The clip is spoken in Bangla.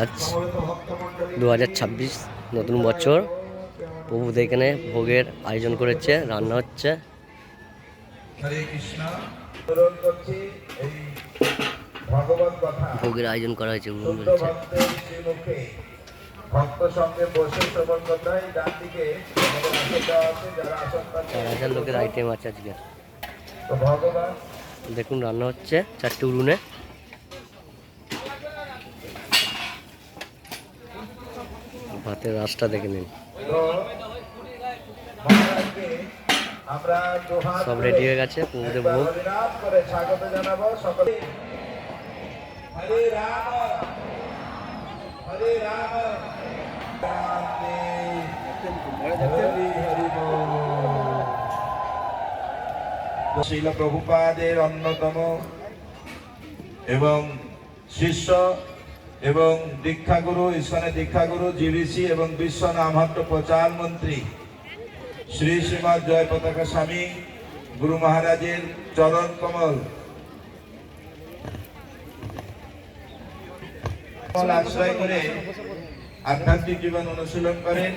আজ দু হাজার ছাব্বিশ নতুন বছর। প্রভুদের এখানে ভোগের আয়োজন করেছে রান্না হচ্ছে। ভোগের আয়োজন করা হয়েছে হয় চার হাজার লোকের আইটেম আছে আজকে। দেখুন রান্না হচ্ছে চারটে উনুনে। ভাতের রাসটা দেখে নিন। সব রেডি হয়ে গেছে শিল প্রভুপাদের অন্যতম এবং শিষ্য এবং দীক্ষাগুরু, ঈশ্বরের দীক্ষাগুরু জিবিসি এবং বিশ্ব নামহাট্ট প্রচার মন্ত্রী শ্রী শ্রীমৎ জয় পতাকা স্বামী, গুরু মহারাজের চরণ কমল আশ্রয় করে আধ্যাত্মিক জীবন অনুশীলন করেন।